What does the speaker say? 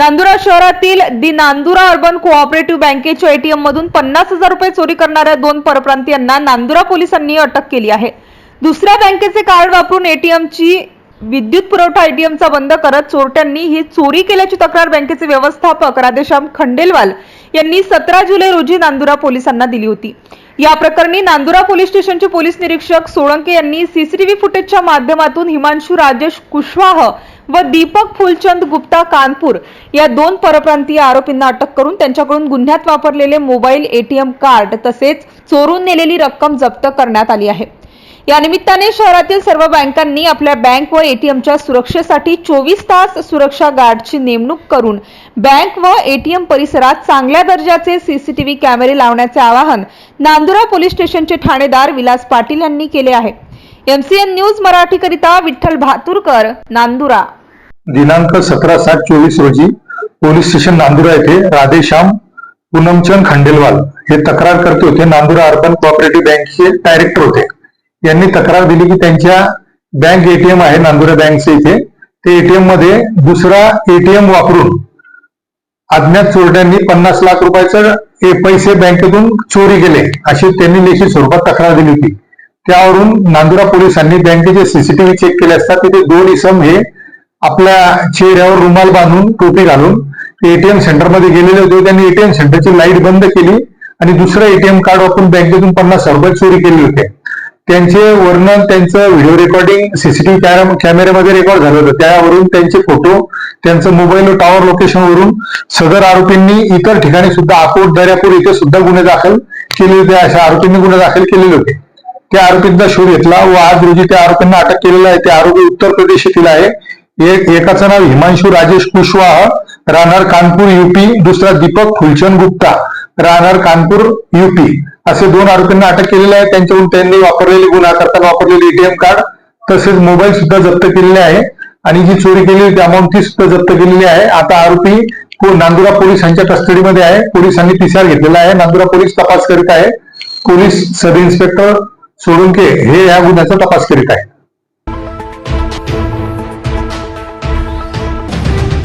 नांदुरा शहरातील the Nandura urban cooperative बँकेच्या ATM मधून पन्नास हजार रुपये चोरी करणाऱ्या दोन परप्रांतीयांना नांदुरा पोलिसांनी अटक केली आहे. दुसऱ्या बँकेचे कार्ड वापरून एटीएमची विद्युत पुरवठा एटीएमचा बंद करत चोरट्यांनी ही चोरी केल्याची तक्रार बँकेचे व्यवस्थापक राधेश्याम खंडेलवाल यांनी सतरा जुलै रोजी नांदुरा पोलिसांना दिली होती. या प्रकरणी नांदुरा पोलीस स्टेशनचे पोलीस निरीक्षक सोळंके यांनी सीसीटीव्ही फुटेजच्या माध्यमातून हिमांशू राजेश कुशवाह व दीपक फुलचंद गुप्ता कानपूर या दोन परप्रांतीय आरोपींना अटक करून त्यांच्याकडून गुन्ह्यात वापरलेले मोबाईल एटीएम कार्ड तसेच चोरून नेलेली रक्कम जप्त करण्यात आली आहे. या निमित्ताने शहरातील सर्व बँकांनी आपल्या बँक व एटीएमच्या सुरक्षेसाठी चोवीस तास सुरक्षा गार्डची नेमणूक करून बँक व एटीएम परिसरात चांगल्या दर्जाचे सीसीटीव्ही कॅमेरे लावण्याचे आवाहन नांदुरा पोलीस स्टेशनचे ठाणेदार विलास पाटील यांनी केले आहे. एमसीएन न्यूज मराठीकरिता विठ्ठल भातुरकर नांदुरा. दिनांक सतरा सात चोवीस रोजी पोलीस स्टेशन नांदुरा येथे राधेश्याम पूनमचंद खंडेलवाल हे तक्रार करते होते. नांदुरा अर्बन कोऑपरेटिव्ह बँकेचे डायरेक्टर होते. यांनी तक्रार दिली की त्यांच्या बँक एटीएम आहे नांदुरा बँकचे इथे. ते एटीएममध्ये दुसरा एटीएम वापरून अज्ञात चोरट्यांनी पन्नास लाख रुपयाचं पैसे बँकेतून चोरी केले अशी त्यांनी लेखी स्वरूपात तक्रार दिली होती. त्यावरून नांदुरा पोलिसांनी बँकेचे सीसीटीव्ही चेक केले असता तिथे दोन इसम हे आपल्या चेहऱ्यावर रुमाल बांधून टोपी घालून एटीएम सेंटरमध्ये गेलेले होते. त्यांनी एटीएम सेंटरची लाइट बंद केली आणि दुसरं एटीएम कार्ड वापरून बँकेतून पन्नास हजार रुपये चोरी केली होते. त्यांचे वर्णन त्यांचं व्हिडिओ रेकॉर्डिंग सीसीटीव्ही कॅमेऱ्यामध्ये रेकॉर्ड झालं होतं. त्यावरून त्यांचे फोटो त्यांचं मोबाईल टॉवर लोकेशन वरून सदर आरोपींनी इतर ठिकाणी सुद्धा आकोट दर्यापूर इथे सुद्धा गुन्हे दाखल केले होते. अशा आरोपींनी गुन्हे दाखल केलेले होते. त्या आरोपींचा शोध घेतला व आज रोजी त्या आरोपींना अटक केलेला आहे. ते आरोपी उत्तर प्रदेश येथील आहे. एक एकाचं नाव हिमांशू राजेश कुशवाह राहणार कानपूर युपी दुसरा दीपक फुलचंद गुप्ता राहणार कानपूर युपी असे दोन आरोपींना अटक केलेले आहे. त्यांच्याकडून त्यांनी वापरलेले गुन्हा करताना वापरलेले एटीएम कार्ड तसेच मोबाईल सुद्धा जप्त केलेले आहे. आणि जी चोरी केली ती अमाऊंट ती सुद्धा जप्त केलेली आहे. आता आरोपी नांदुरा पोलिसांच्या कस्टडीमध्ये आहे. पोलिसांनी पीसीआर घेतलेला आहे. नांदुरा पोलीस तपास करीत आहे. पोलीस सब इन्स्पेक्टर सोळुंके हे या गुन्ह्याचा तपास करीत आहे.